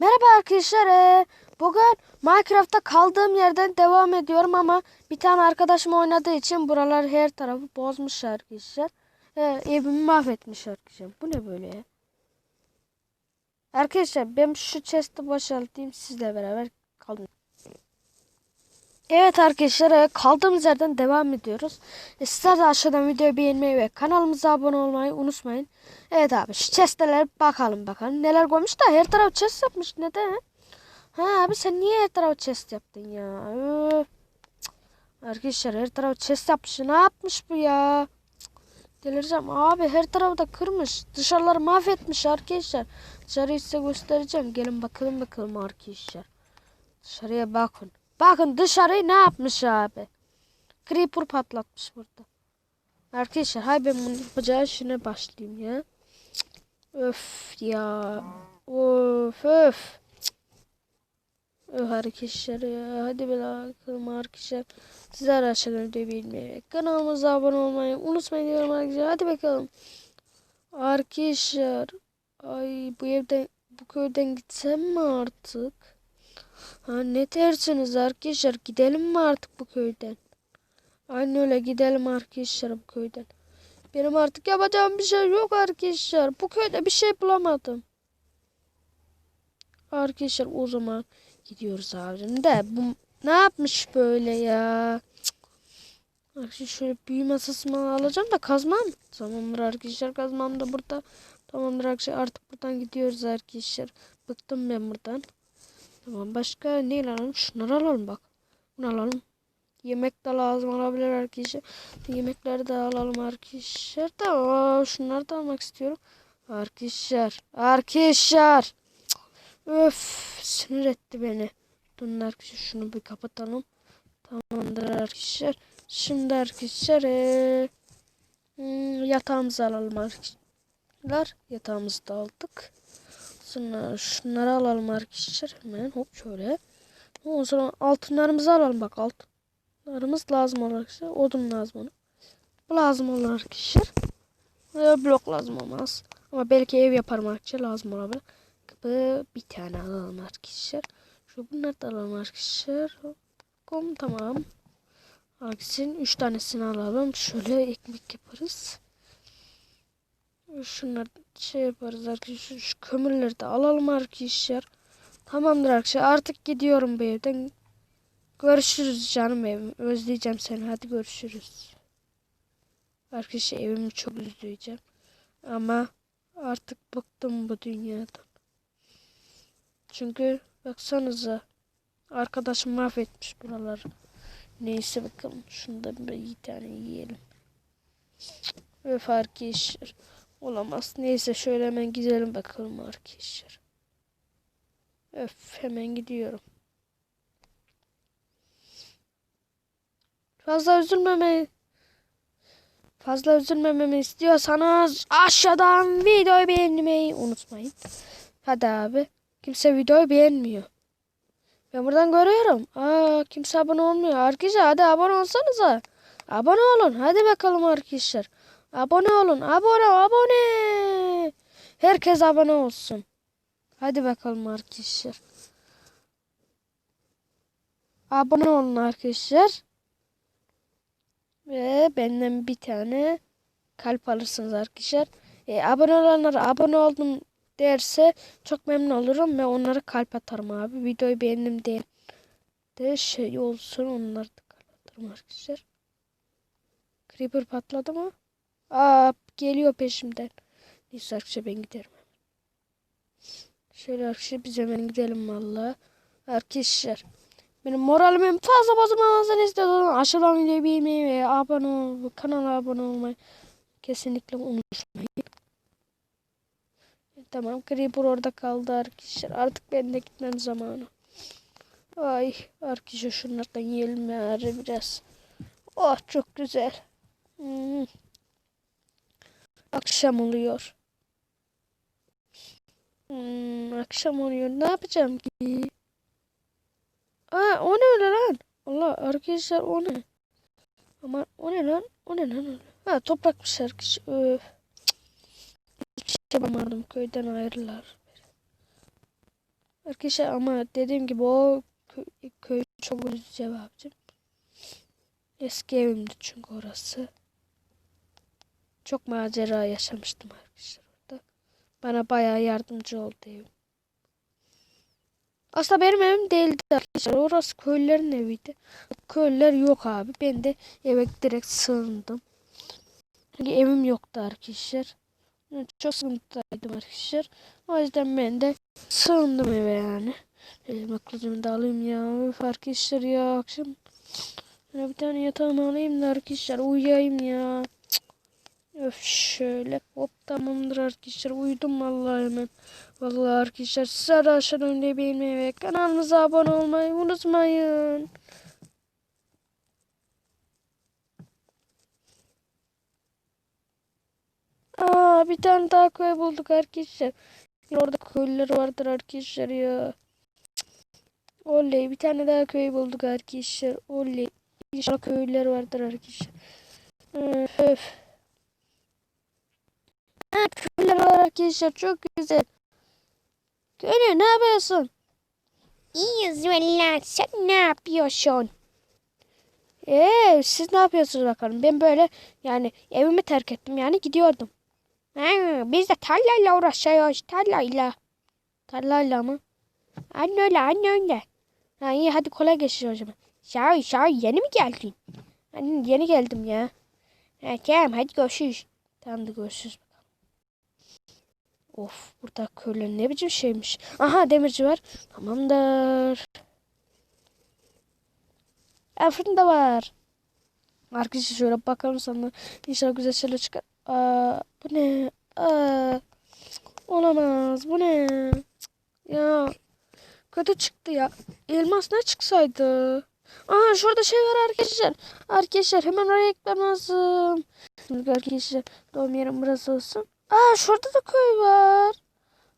Merhaba arkadaşlar. ee, Bugün Minecraft'ta kaldığım yerden devam ediyorum ama bir tane arkadaşım oynadığı için buralar her tarafı bozmuş arkadaşlar. Ee, evimi mahvetmiş arkadaşlar. Bu ne böyle ya? Arkadaşlar ben şu chest'i boşaltayım sizle beraber kalın. Evet arkadaşlar ee, kaldığımız yerden devam ediyoruz. E, sizler de aşağıdan videoyu beğenmeyi ve kanalımıza abone olmayı unutmayın. Evet abi şu chest'lere bakalım bakalım. Neler koymuş da her taraf chest yapmış. Neden? Ha abi sen niye her taraf chest yaptın ya? Arkadaşlar her taraf chest yapmış. Ne yapmış bu ya? Delireceğim abi her tarafı da kırmış. Dışarıları mahvetmiş arkadaşlar. Dışarıyı size göstereceğim. Gelin bakalım bakalım arkadaşlar. Dışarıya bakın. Bakın dışarıyı ne yapmış abi? Creeper patlatmış burada. Arkadaşlar hay ben bunu yapacağı işine başlayayım ya. Öf ya. Of öf. Öf arkadaşlar ya. Hadi bakalım arkadaşlar. Sizler aşağıdan videoyu beğenmeyi, kanalımıza abone olmayı unutmayın diyorum arkadaşlar. Hadi bakalım. Arkadaşlar. Ay bu evden bu köyden gitsem mi artık? Ha ne dersiniz arkadaşlar? Gidelim mi artık bu köyden? Aynen öyle gidelim arkadaşlar bu köyden. Benim artık yapacağım bir şey yok arkadaşlar. Bu köyde bir şey bulamadım. Arkadaşlar o zaman gidiyoruz abicim de bu ne yapmış böyle ya? Arkadaşlar şöyle büyü masasını alacağım da kazmam. Tamamdır arkadaşlar kazmam da burada. Tamamdır arkadaşlar artık buradan gidiyoruz arkadaşlar. Bıktım ben buradan. Tamam başka ne alalım? Şunları alalım bak. Bunu alalım. Yemek de lazım olabilir arkadaşlar. Yemekleri de alalım arkadaşlar da aa, şunları da almak istiyorum. Arkadaşlar. Arkadaşlar. Öf sinir etti beni. Durun arkadaşlar şunu bir kapatalım. Tamamdır arkadaşlar. Şimdi arkadaşlar ee, yatağımızı alalım arkadaşlar. Yatağımızı da aldık. Sonra şunları alalım arkadaşlar. Hemen hop şöyle. Ondan sonra altınlarımızı alalım bak altın. Larımız lazım arkadaşlar. Odun lazım ona. Bu lazım olur arkadaşlar. Ee, blok lazım olmaz. Ama belki ev yaparım arkadaşlar lazım olabilir. Bu bir tane alalım arkadaşlar. Şu bunları da alalım arkadaşlar. Kom tamam. Arkadaşlar 3 tanesini alalım. Şöyle ekmek yaparız. Şunları şey yaparız arkadaşlar. Şu kömürleri de alalım arkadaşlar. Tamamdır arkadaşlar. Artık gidiyorum bu evden. Görüşürüz canım evim. Özleyeceğim seni. Hadi görüşürüz. Arkadaşlar evimi çok özleyeceğim. Ama artık bıktım bu dünyadan. Çünkü baksanıza arkadaşım mahvetmiş buraları. Neyse bakalım. Şunu da bir iyi tane yiyelim. Öf arkadaşlar. Olamaz. Neyse şöyle hemen gidelim bakalım arkadaşlar. Öf hemen gidiyorum. Fazla üzülmeme fazla üzülmememi istiyorsanız aşağıdan videoyu beğenmeyi unutmayın. Hadi abi. Kimse videoyu beğenmiyor. Ben buradan görüyorum. Aa kimse abone olmuyor. Arkadaşlar hadi abone olsanıza. Abone olun. Hadi bakalım arkadaşlar. Abone olun. Abone abone. Herkes abone olsun. Hadi bakalım arkadaşlar. Abone olun arkadaşlar. Ve benden bir tane kalp alırsınız arkadaşlar. E, abone olanlar abone oldum derse çok memnun olurum ve onlara kalp atarım abi. Videoyu beğendim diye de şey olsun onlara da kalp atarım arkadaşlar. Creeper patladı mı? Aa geliyor peşimden. Neyse arkadaşlar ben giderim. Şöyle arkadaşlar biz hemen gidelim valla. Arkadaşlar benim moralimin fazla bozulmamasını istiyorsanız aşağıdan videoyu beğenmeyi ve abone ol, kanala abone olmayı kesinlikle unutmayın. Tamam Creeper orada kaldı arkadaşlar. Artık ben de gitmem zamanı. Ay arkadaşlar şunlardan yiyelim ya biraz. Oh çok güzel. Hmm. Akşam oluyor. Hmm, akşam oluyor. Ne yapacağım ki? Aa o ne öyle lan? Allah arkadaşlar o ne? Ama o ne lan? O ne lan öyle? Ha toprakmış arkadaşlar. Öf. Hiçbir şey yapamadım köyden ayrılar. Arkadaşlar ama dediğim gibi o köy, köy çok üzücü abicim. Eski evimdi çünkü orası. Çok macera yaşamıştım arkadaşlar orada. Bana bayağı yardımcı oldu evim. Aslında benim evim değildi arkadaşlar. Orası köylülerin eviydi. Köylüler yok abi. Ben de eve direkt sığındım. Çünkü evim yoktu arkadaşlar. Çok sıkıntıdaydım arkadaşlar. O yüzden ben de sığındım eve yani. Elime kılıcımı da alayım ya. Üf arkadaşlar ya akşam. Bir tane yatağımı alayım da arkadaşlar uyuyayım ya. Öf şöyle hop tamamdır arkadaşlar uyudum vallahi hemen. Vallahi arkadaşlar size de aşağıdan önde beğenmeyi ve kanalımıza abone olmayı unutmayın. Aa bir tane daha köy bulduk arkadaşlar. Orada köylüler vardır arkadaşlar ya. Oley bir tane daha köy bulduk arkadaşlar. Oley. İnşallah köylüler vardır arkadaşlar. Öf öf. Ha, köylüler var arkadaşlar çok güzel. Köylü ne yapıyorsun? İyiyiz valla. Sen ne yapıyorsun? Eee siz ne yapıyorsunuz bakalım. Ben böyle yani evimi terk ettim yani gidiyordum. Ha, biz de tarlayla uğraşıyoruz. Tarlayla. Tarlayla mı? Anne öyle anne öyle. Ha iyi hadi kolay geçsin o zaman. Sağ ol. Yeni mi geldin? Hani yeni geldim ya. Ha, tamam hadi görüşürüz. Tamam da görüşürüz. Of burada köylü ne biçim şeymiş. Aha demirci var. Tamamdır. E, fırın da var. Arkadaşlar şöyle bakalım sana. İnşallah güzel şeyler çıkar. Aa, bu ne? Aa, olamaz. Bu ne? Ya kötü çıktı ya. Elmas ne çıksaydı? Aa şurada şey var arkadaşlar. Arkadaşlar hemen oraya gitmem lazım. Arkadaşlar doğum yerim burası olsun. Aa şurada da köy var.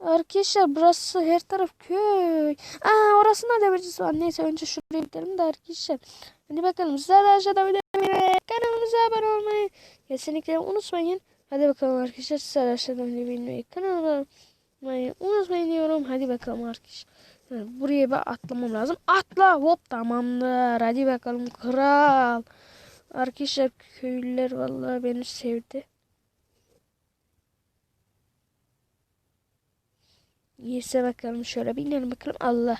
Arkadaşlar burası her taraf köy. Aa orasında demircisi var. Neyse önce şuraya gidelim de arkadaşlar. Hadi bakalım sizler de aşağıda videoyu kanalımıza abone olmayı kesinlikle unutmayın. Hadi bakalım arkadaşlar sizler aşağıda videoyu kanalıma olmayı unutmayın diyorum. Hadi bakalım arkadaşlar. Buraya bir atlamam lazım. Atla hop tamamdır. Hadi bakalım kral. Arkadaşlar köylüler vallahi beni sevdi. Yese bakalım şöyle binelim bakalım. Allah.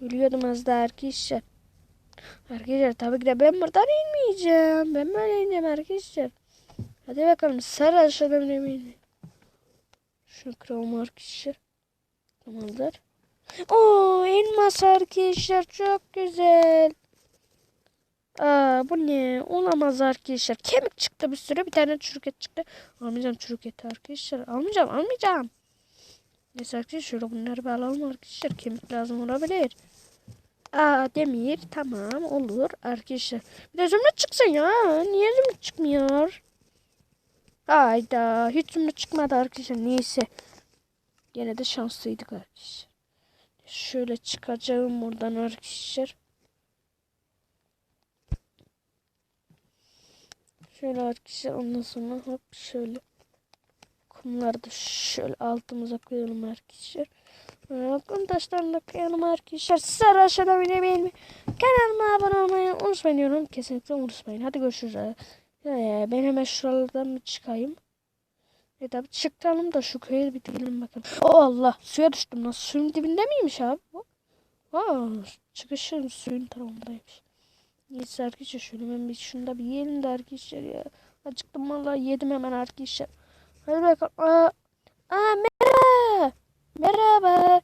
Ölüyordum az daha arkadaşlar. Arkadaşlar tabii ki de ben buradan inmeyeceğim. Ben böyle ineceğim arkadaşlar. Hadi bakalım sarı aşağıdan eminim. Şunu kıralım arkadaşlar. Tamamdır. Oo elmas arkadaşlar çok güzel. Aa bu ne? Olamaz arkadaşlar. Kemik çıktı bir sürü. Bir tane çürük et çıktı. Almayacağım çürük eti arkadaşlar. Almayacağım almayacağım. Neyse arkadaşlar bunları bir alalım arkadaşlar. Kemik lazım olabilir. Aa demir tamam olur arkadaşlar. Bir de zümrüt çıksın ya. Niye zümrüt çıkmıyor? Hayda hiç zümrüt çıkmadı arkadaşlar. Neyse. Gene de şanslıydık arkadaşlar. Şöyle çıkacağım buradan arkadaşlar. Şöyle arkadaşlar ondan sonra hop şöyle. Kumları da şöyle altımıza koyalım arkadaşlar. Kum taşlarını da koyalım arkadaşlar. Sizler aşağıda videoyu beğenmeyi, kanalıma abone olmayı unutmayın diyorum. Kesinlikle unutmayın. Hadi görüşürüz. Ee, ben hemen şuralardan bir çıkayım. E tabi çıkalım da şu köye bir gidelim bakalım. Oh Allah suya düştüm. Nasıl suyun dibinde miymiş abi? Aa, çıkışım suyun tarafındaymış. Neyse arkadaşlar şöyle ben bir şunu da bir yiyelim de arkadaşlar ya. Acıktım vallahi yedim hemen arkadaşlar. Hadi bakalım. Merhaba. Merhaba.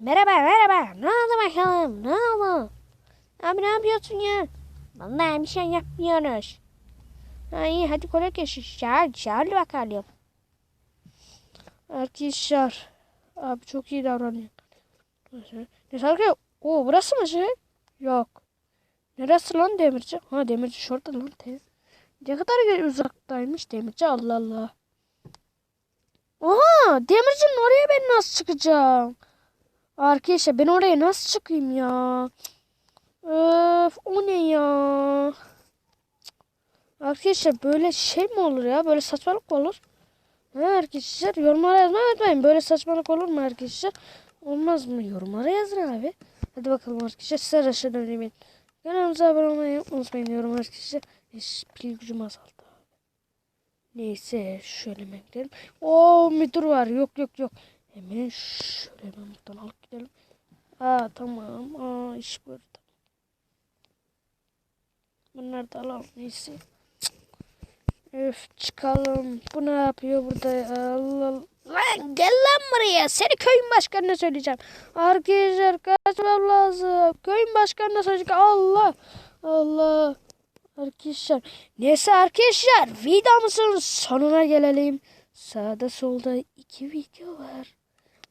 Merhaba merhaba. Ne oldu bakalım? Ne oldu? Abi ne yapıyorsun ya? Vallahi bir şey yapmıyoruz. Ha, iyi hadi kolay gelsin. Çağır çağır bakalım. Arkadaşlar. Abi çok iyi davranıyor. Neyse arkadaşlar. Oo burası mı şey? Yok. Neresi lan demirci? Ha demirci şurada lan. Ne kadar uzaktaymış demirci Allah Allah. Oha demircinin oraya ben nasıl çıkacağım? Arkadaşlar ben oraya nasıl çıkayım ya? Öf o ne ya? Arkadaşlar böyle şey mi olur ya? Böyle saçmalık mı olur? Ha arkadaşlar yorumlara yazmayı unutmayın. Böyle saçmalık olur mu arkadaşlar? Olmaz mı? Yorumlara yazın abi. Hadi bakalım arkadaşlar. Sizler aşağıdan önemeyin. Kanalımıza abone olmayı unutmayın diyorum arkadaşlar. Pil gücüm azaldı. Neyse şöyle hemen gidelim. Oo müdür var. Yok yok yok. Hemen şöyle hemen buradan alıp gidelim. Aa tamam. Aa iş burada. Bunları da alalım. Neyse. Öf çıkalım. Bu ne yapıyor burada Allah. Lan gel lan buraya. Seni köyün başkanına söyleyeceğim. Arkadaşlar kaçmam lazım. Köyün başkanına söyleyeceğim. Allah. Allah. Arkadaşlar. Neyse arkadaşlar. Videomuzun sonuna gelelim. Sağda solda iki video var.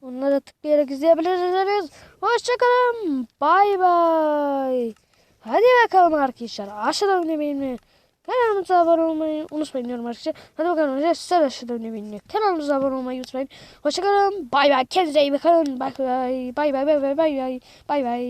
Onlara tıklayarak izleyebilirsiniz. Hoşçakalın. Bay bay. Hadi bakalım arkadaşlar. Aşağıdan önemeyin. Kanalımıza abone olmayı unutmayın diyorum arkadaşlar. Hadi bakalım arkadaşlar. Aşağıdan önemeyin. Kanalımıza abone olmayı unutmayın. Hoşçakalın. Bay bay. Kendinize iyi bakın. Bay bay. Bay bay bay bay bay bay. Bay bay.